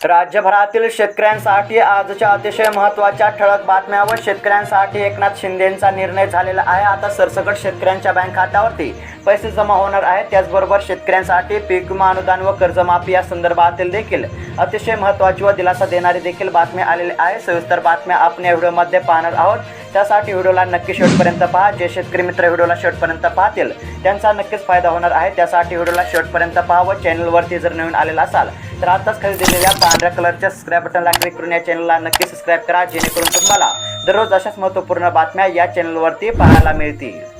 राज्यभरातील शेतकऱ्यांसाठी आजच्या अतिशय महत्त्वाच्या ठळक बातम्या व शेतकऱ्यांसाठी एकनाथ शिंदेंचा निर्णय झालेला आहे. आता सरसकट शेतकऱ्यांच्या बँक खात्यावरती पैसे जमा होणार आहेत. त्याचबरोबर शेतकऱ्यांसाठी पीक विमा अनुदान व कर्जमाफी या संदर्भातील देखील अतिशय महत्त्वाची व दिलासा देणारी देखील बातमी आलेली आहे. सविस्तर बातम्या आपण या व्हिडिओमध्ये पाहणार आहोत. त्यासाठी व्हिडिओला नक्की शेवटपर्यंत पहा. जे शेतकरी मित्र व्हिडिओला शेवटपर्यंत पाहतील त्यांचा नक्कीच फायदा होणार आहे. त्यासाठी व्हिडिओला शेवटपर्यंत पहा व चॅनलवरती जर नवीन आलेला असाल तर आताच खाली दिलेल्या पांढऱ्या कलरच्या सबस्क्राईब बटनला क्लिक करून या चॅनलला नक्की सबस्क्राईब करा जेणेकरून तुम्हाला दररोज अशाच महत्त्वपूर्ण बातम्या या चॅनलवरती पाहायला मिळतील.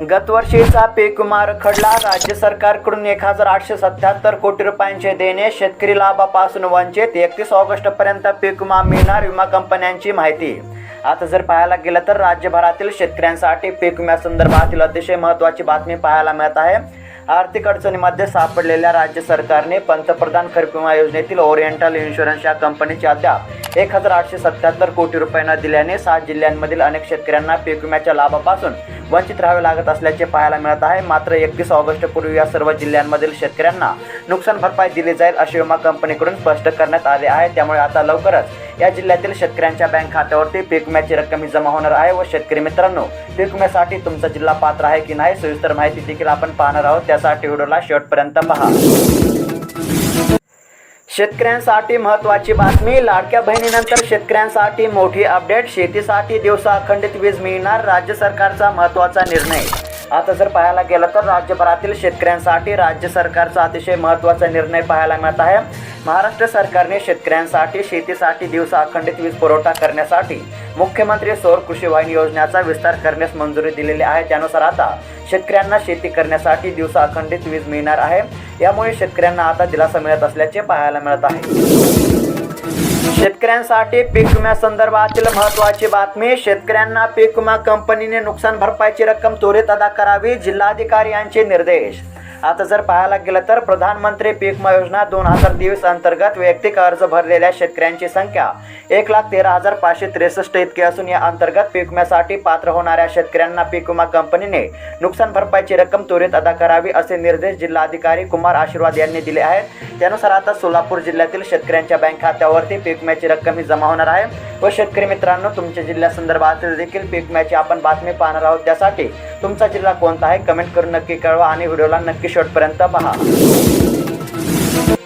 गतवर्षीचा पीक विमा रखडला राज्य सरकारकडून एक हजार आठशे सत्याहत्तर कोटी रुपयांचे देणे शेतकरी लाभापासून वंचित. एकतीस ऑगस्टपर्यंत पीक विमा मिळणार विमा कंपन्यांची माहिती. आता जर पाहायला गेलं तर राज्यभरातील शेतकऱ्यांसाठी पीक विम्यासंदर्भातील अतिशय महत्त्वाची बातमी पाहायला मिळत आहे. आर्थिक अडचणीमध्ये सापडलेल्या राज्य सरकारने पंतप्रधान खरीप विमा योजनेतील ओरिएंटल इन्शुरन्स या कंपनीचे अद्याप एक हजार आठशे सत्याहत्तर कोटी रुपये न दिल्याने सात जिल्ह्यांमधील अनेक शेतकऱ्यांना पीक विम्याच्या लाभापासून वंचित राहावे लागत असल्याचे पाहायला मिळत आहे. मात्र एकतीस ऑगस्टपूर्वी या सर्व जिल्ह्यांमधील शेतकऱ्यांना नुकसान भरपाई दिली जाईल असे विमा कंपनीकडून स्पष्ट करण्यात आले आहे. त्यामुळे आता लवकरच या जिल्ह्यातील शेतकऱ्यांच्या बँक खात्यावरती पीक विम्याची रक्कम ही जमा होणार आहे व शेतकरी मित्रांनो पीक विम्यासाठी तुमचा जिल्हा पात्र आहे की नाही सविस्तर माहिती देखील आपण पाहणार आहोत. त्यासाठी व्हिडिओला शेवटपर्यंत पहा. शेतकऱ्यांसाठी महत्त्वाची बातमी लाडक्या बहिणीनंतर शेतकऱ्यांसाठी मोठी अपडेट शेतीसाठी दिवसा अखंडित वीज मिळणार राज्य सरकारचा महत्त्वाचा निर्णय. आता जर पाहायला गेलं तर राज्यभरातील शेतकऱ्यांसाठी राज्य सरकारचा अतिशय महत्त्वाचा निर्णय पाहायला मिळत आहे. महाराष्ट्र सरकारने शेतकऱ्यांसाठी शेतीसाठी दिवसा अखंडित वीज पुरवठा करण्यासाठी मुख्यमंत्री सौर कृषी वाहिनी योजनेचा विस्तार करण्यास मंजुरी दिलेली आहे. त्यानुसार आता शेतकऱ्यांना शेती करण्यासाठी दिवसा अखंडित वीज मिळणार आहे. यामुळे शेतकऱ्यांना आता दिलासा मिळत असल्याचे पाहायला मिळत आहे. शेतकऱ्यांसाठी पीक विम्यासंदर्भातील महत्त्वाची बातमी शेतकऱ्यांना पीक विमा कंपनीने नुकसान भरपाईची रक्कम त्वरित अदा करावी जिल्हाधिकारी यांचे निर्देश. आता जर पाहायला गेलं तर प्रधानमंत्री पीक विमा योजना दोन हजार तेवीस अंतर्गत वैयक्तिक अर्ज भरलेल्या शेतकऱ्यांची संख्या एक लाख तेरा हजार पाचशे त्रेसष्ट इतकी असून या अंतर्गत पीक विम्यासाठी पात्र होणाऱ्या शेतकऱ्यांना पीक विमा कंपनीने नुकसान भरपाईची रक्कम त्वरित अदा करावी असे निर्देश जिल्हाधिकारी कुमार आशीर्वाद यांनी दिले आहेत. त्यानुसार आता सोलापूर जिल्ह्यातील शेतकऱ्यांच्या बँक खात्यावरती पीक विम्याची रक्कम ही जमा होणार आहे. व शेतकरी मित्रांनो तुमच्या जिल्ह्यासंदर्भातील देखील पीक विम्याची आपण बातमी पाहणार आहोत. त्यासाठी तुमचा जिल्हा कोणता आहे? कमेंट करून नक्की कळवा आणि व्हिडिओला नक्की शेवटपर्यंत पहा.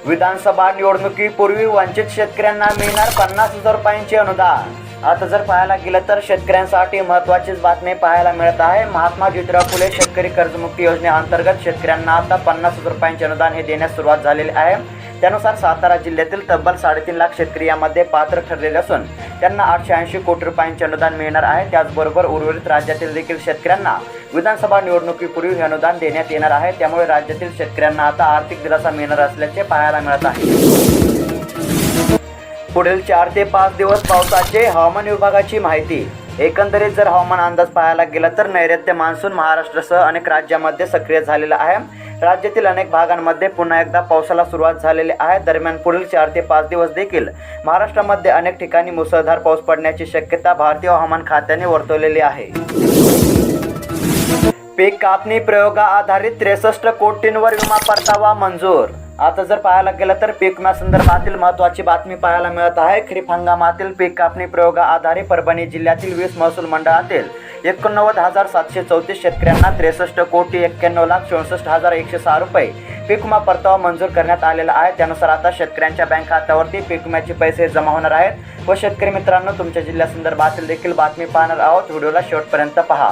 विधानसभा निवडणुकीपूर्वी वंचित शेतकऱ्यांना मिळणार पन्नास हजार रुपयांचे अनुदान. आता जर पाहायला गेलं तर शेतकऱ्यांसाठी महत्त्वाचीच बातमी पाहायला मिळत आहे. महात्मा ज्योतिराव फुले शेतकरी कर्जमुक्ती योजनेअंतर्गत शेतकऱ्यांना आता पन्नास हजार रुपयांचे अनुदान हे देण्यास सुरुवात झालेली आहे. त्यानुसार सातारा जिल्ह्यातील तब्बल साडेतीन लाख शेतकरी यामध्ये पात्र ठरलेले असून त्यांना आठशे ऐंशी कोटी रुपयांचे अनुदान मिळणार आहे. त्याचबरोबर उर्वरित राज्यातील देखील शेतकऱ्यांना विधानसभा निवडणुकीपूर्वी हे अनुदान देण्यात येणार आहे. त्यामुळे राज्यातील शेतकऱ्यांना आता आर्थिक दिलासा मिळणार असल्याचे पाहायला मिळत आहे. पुढील चार ते पाच दिवस पावसाचे हवामान विभागाची माहिती. एकंदरीत जर हवामान अंदाज पाहायला गेला तर नैऋत्य मान्सून महाराष्ट्रासह अनेक राज्यामध्ये सक्रिय झालेला आहे. राज्यातील अनेक भागांमध्ये पुन्हा एकदा पावसाला सुरुवात झालेली आहे. दरम्यान पुढील चार ते पाच दिवस देखील महाराष्ट्रामध्ये अनेक ठिकाणी मुसळधार पाऊस पडण्याची शक्यता भारतीय हवामान खात्याने वर्तवलेली आहे. पीक कापणी प्रयोगा आधारित त्रेसष्ट कोटींवर विमा परतावा मंजूर आता जर पाहायला गेलं तर पीक संदर्भातील महत्त्वाची बातमी पाहायला मिळत आहे. खरीप हंगामातील पीक कापणी प्रयोगा आधारे परभणी जिल्ह्यातील वीस महसूल मंडळातील एकोणनव्वद हजार सातशे चौतीस शेतकऱ्यांना त्रेसष्ट कोटी एक्क्याण्णव लाख चौसष्ट हजार एकशे सहा रुपये पीकमा परतावा मंजूर करण्यात आलेला आहे. त्यानुसार आता शेतकऱ्यांच्या बँक खात्यावरती पीक विम्याचे पैसे जमा होणार आहेत. व शेतकरी मित्रांनो तुमच्या जिल्ह्यासंदर्भातील देखील बातमी पाहणार आहोत. व्हिडिओला शेवटपर्यंत पहा.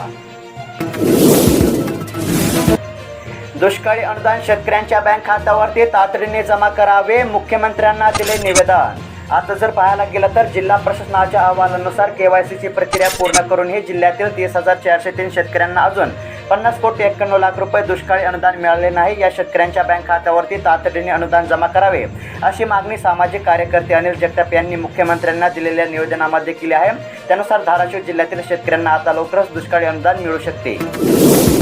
दुष्काळी अनुदान शेतकऱ्यांच्या बँक खात्यावरती तातडीने जमा करावे मुख्यमंत्र्यांना दिले निवेदन. आता जर पाहायला गेलं तर जिल्हा प्रशासनाच्या अहवालानुसार के वाय सीची प्रक्रिया पूर्ण करून हे जिल्ह्यातील तीस हजार चारशे तीन शेतकऱ्यांना अजून पन्नास कोटी एक्क्याण्णव लाख रुपये दुष्काळी अनुदान मिळाले नाही. या शेतकऱ्यांच्या बँक खात्यावरती तातडीने अनुदान जमा करावे. अशी मागणी सामाजिक कार्यकर्ते अनिल जगताप यांनी मुख्यमंत्र्यांना दिलेल्या निवेदनामध्ये केली आहे. त्यानुसार धाराशिव जिल्ह्यातील शेतकऱ्यांना आता लवकरच दुष्काळी अनुदान मिळू शकते.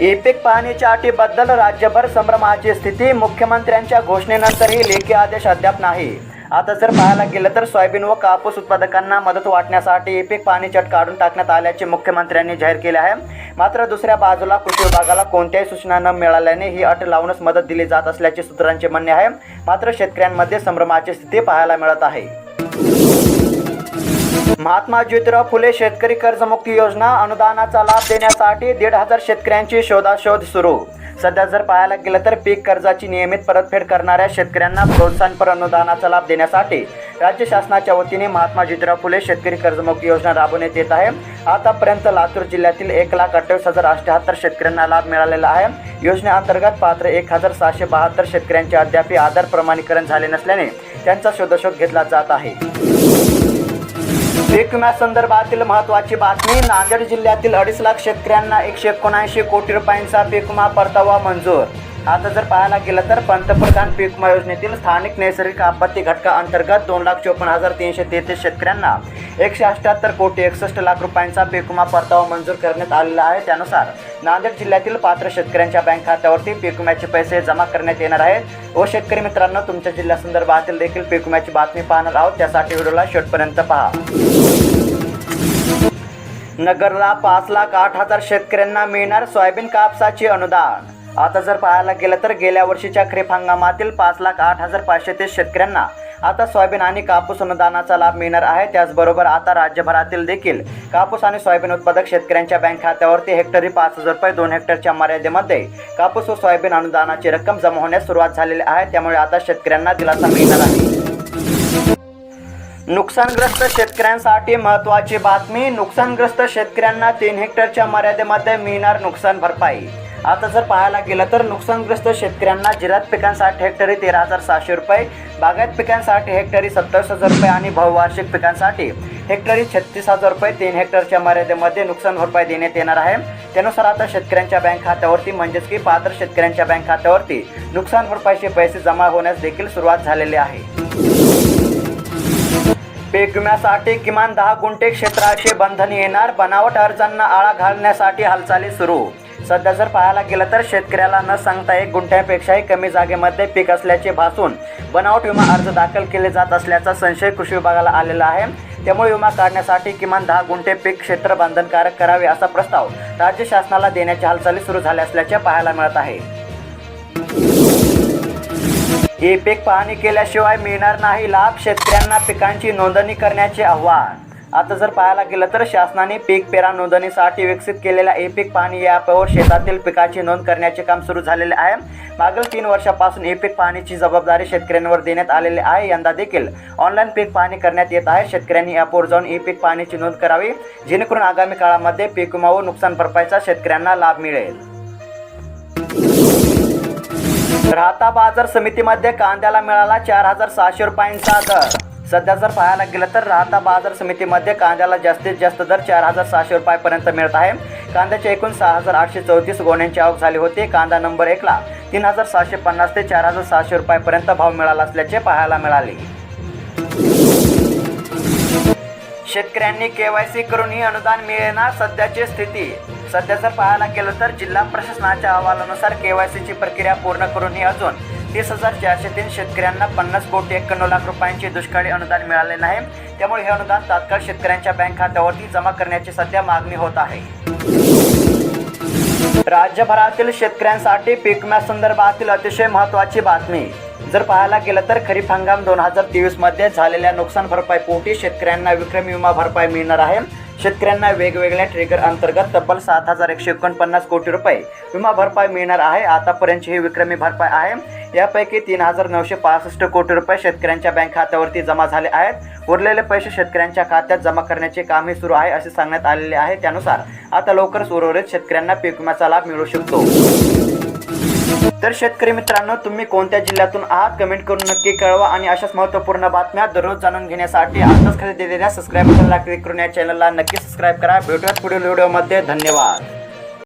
एपेक पाहणीच्या अटीबद्दल राज्यभर संभ्रमाची स्थिती मुख्यमंत्र्यांच्या घोषणेनंतरही लेखी आदेश अद्याप नाही. आता जर पाहायला गेलं तर सोयाबीन व कापूस उत्पादकांना मदत वाटण्यासाठी पीक पाणी चट काढून टाकण्यात आल्याचे मुख्यमंत्र्यांनी जाहीर केले आहे. मात्र दुसऱ्या बाजूला कृषी विभागाला कोणत्याही सूचना न मिळाल्याने ही अट लावूनच मदत दिली जात असल्याचे सूत्रांचे म्हणणे आहे. मात्र शेतकऱ्यांमध्ये संभ्रमाची स्थिती पाहायला मिळत आहे. महात्मा ज्योतिराव फुले शेतकरी कर्जमुक्ती योजना अनुदानाचा लाभ देण्यासाठी दीड हजार शेतकऱ्यांची शोधाशोध सुरू. सध्या जर पाहायला गेलं तर पीक कर्जाची नियमित परतफेड करणाऱ्या शेतकऱ्यांना प्रोत्साहनपर अनुदानाचा लाभ देण्यासाठी राज्य शासनाच्या वतीने महात्मा ज्योतिराव फुले शेतकरी कर्जमुक्ती योजना राबवण्यात येत आहे. आतापर्यंत लातूर जिल्ह्यातील एक लाख अठ्ठावीस हजार अष्ट्याहत्तर शेतकऱ्यांना लाभ मिळालेला आहे. योजनेअंतर्गत पात्र एक हजार सहाशे बहात्तर शेतकऱ्यांचे अद्याप आधार प्रमाणीकरण झाले नसल्याने त्यांचा शोधशोध घेतला जात आहे. पीक विम्यासंदर्भातील महत्त्वाची बातमी नांदेड जिल्ह्यातील अडीच लाख शेतकऱ्यांना एकशे एकोणऐंशी कोटी रुपयांचा पीकमा परतावा मंजूर आता जर पाहायला गेलं तर पंतप्रधान पीक विमा योजनेतील स्थानिक नैसर्गिक आपत्ती घटका अंतर्गत दोन लाख चोपन्न हजार तीनशे तेहतीस शेतकऱ्यांना एकशे अठ्ठ्याहत्तर कोटी एकसष्ट लाख रुपयांचा पीक विमा परतावा मंजूर करण्यात आलेला आहे. त्यानुसार नांदेड जिल्ह्यातील पात्र शेतकऱ्यांच्या बँक खात्यावरती पीक विम्याचे पैसे जमा करण्यात येणार आहेत. व शेतकरी मित्रांनो तुमच्या जिल्ह्यासंदर्भातील देखील पीक विम्याची बातमी पाहणार आहोत. त्यासाठी व्हिडिओला शेवटपर्यंत पहा. नगरला पाच लाख आठ हजार शेतकऱ्यांना मिळणार सोयाबीन कापसाचे अनुदान. आता जर पाहायला गेलं तर गेल्या वर्षीच्या खरीप हंगामातील पाच लाख आठ हजार पाचशे तीस शेतकऱ्यांना आता सोयाबीन आणि कापूस अनुदानाचा लाभ मिळणार आहे. त्याचबरोबर आता राज्यभरातील देखील कापूस आणि सोयाबीन उत्पादक शेतकऱ्यांच्या बँक खात्यावरती हेक्टरी पाच हजार रुपये दोन हेक्टरच्या मर्यादेमध्ये कापूस व सोयाबीन अनुदानाची रक्कम जमा होण्यास सुरुवात झालेली आहे. त्यामुळे आता शेतकऱ्यांना दिलासा मिळणार आहे. नुकसानग्रस्त शेतकऱ्यांसाठी महत्त्वाची बातमी नुकसानग्रस्त शेतकऱ्यांना तीन हेक्टरच्या मर्यादेमध्ये मिळणार नुकसान भरपाई. आता जर पाहायला गेलं तर नुकसानग्रस्त शेतकऱ्यांना जिरात पिकांसाठी हेक्टरी तेरा हजार सहाशे रुपये बागायत पिकांसाठी हेक्टरी सत्तावीस हजार रुपये आणि बहुवार्षिक पिकांसाठी हेक्टरी छत्तीस हजार रुपये तीन हेक्टरच्या मर्यादेमध्ये नुकसान भरपाई देण्यात येणार आहे. त्यानुसार आता शेतकऱ्यांच्या बँक खात्यावरती म्हणजेच की पात्र शेतकऱ्यांच्या बँक खात्यावरती नुकसान भरपाईचे पैसे जमा होण्यास देखील सुरुवात झालेली आहे. पीक विम्यासाठी किमान दहा गुंठे क्षेत्राचे बंधन येणार. बनावट अर्जांना आळा घालण्यासाठी हालचाली सुरू. सध्या जर पाहायला गेलं तर शेतकऱ्याला न सांगता एक गुंठ्यापेक्षाही कमी जागेमध्ये पीक असल्याचे भासून बनावट विमा अर्ज दाखल केले जात असल्याचा संशय कृषी विभागाला आलेला आहे. त्यामुळे विमा काढण्यासाठी किमान दहा गुंठे पीक क्षेत्र बंधनकारक करावे असा प्रस्ताव राज्य शासनाला देण्याच्या हालचाली सुरू झाल्या असल्याचे पाहायला मिळत आहे. ई पीक पाहणी केल्याशिवाय मिळणार नाही लाभ शेतकऱ्यांना पिकांची नोंदणी करण्याचे आव्हान. आता जर पाहायला गेलं तर शासनाने पीक पेरा नोंदणीसाठी विकसित केलेल्या ई पीक पाहणी ॲपवर शेतातील पिकाची नोंद करण्याचे काम सुरू झालेले आहे. मागील तीन वर्षापासून ई पीक पाहणीची जबाबदारी शेतकऱ्यांवर देण्यात आलेली आहे. यंदा देखील ऑनलाईन पीक पाहणी करण्यात येत आहे. शेतकऱ्यांनी ॲपवर जाऊन ई पीक पाहणीची नोंद करावी जेणेकरून आगामी काळामध्ये पीक विमा व नुकसान भरपाईचा शेतकऱ्यांना लाभ मिळेल. राहता बाजार समितीमध्ये कांद्याला मिळाला चार हजार सहाशे रुपयांचा दर. सध्या जर पाहायला गेलं तर राहता बाजार समितीमध्ये कांद्याला जास्तीत जास्त दर चार हजार सहाशे रुपयापर्यंत मिळत आहे. कांद्याचे एकूण सहा हजार आठशे चौतीस गोण्यांची आवक झाली होती. कांदा नंबर एकला तीन हजार सहाशे पन्नास ते चार हजार सहाशे रुपयापर्यंत भाव मिळाला असल्याचे पाहायला मिळाले. शेतकऱ्यांनी के वाय सी करूनही अनुदान मिळणार सध्याची स्थिती. सध्या जर पाहायला गेलं तर जिल्हा प्रशासनाच्या अहवालानुसार के वाय सीची प्रक्रिया पूर्ण करूनही अजून तीस हजार चारशे तीन शेतकऱ्यांना पन्नास कोटी एक्क्याण्णव लाख रुपयांचे दुष्काळी अनुदान मिळाले नाही. त्यामुळे हे अनुदान तात्काळ शेतकऱ्यांच्या बँक खात्यावरती जमा करण्याची सध्या मागणी होत आहे. राज्यभरातील शेतकऱ्यांसाठी पीक विम्यासंदर्भातील अतिशय महत्त्वाची बातमी. जर पाहायला गेलं तर खरीप हंगाम दोन हजार तेवीसमध्ये झालेल्या नुकसान भरपाई पोटी शेतकऱ्यांना विक्रमी विमा भरपाई मिळणार आहे. शेतकऱ्यांना वेगवेगळ्या ट्रिगर अंतर्गत तब्बल सात हजार एकशे एकोणपन्नास कोटी रुपये विमा भरपाई मिळणार आहे. आतापर्यंतची ही विक्रमी भरपाई आहे. यापैकी तीन हजार नऊशे पासष्ट कोटी रुपये शेतकऱ्यांच्या बँक खात्यावरती जमा झाले आहेत. उरलेले पैसे शेतकऱ्यांच्या खात्यात जमा करण्याचे कामही सुरू आहे असे सांगण्यात आलेले आहे. त्यानुसार आता लवकरच उर्वरित शेतकऱ्यांना पीक विम्याचा लाभ मिळू शकतो. तर शेतकरी मित्रांनो तुम्ही कोणत्या जिल्ह्यातून आहात? कमेंट करून नक्की कळवा आणि अशाच महत्त्वपूर्ण बातम्या दररोज जाणून घेण्यासाठी आताच खाली दिलेल्या सबस्क्राईब बटनला क्लिक करून या चॅनलला नक्की सबस्क्राईब करा. भेटूयात पुढील व्हिडिओमध्ये धन्यवाद.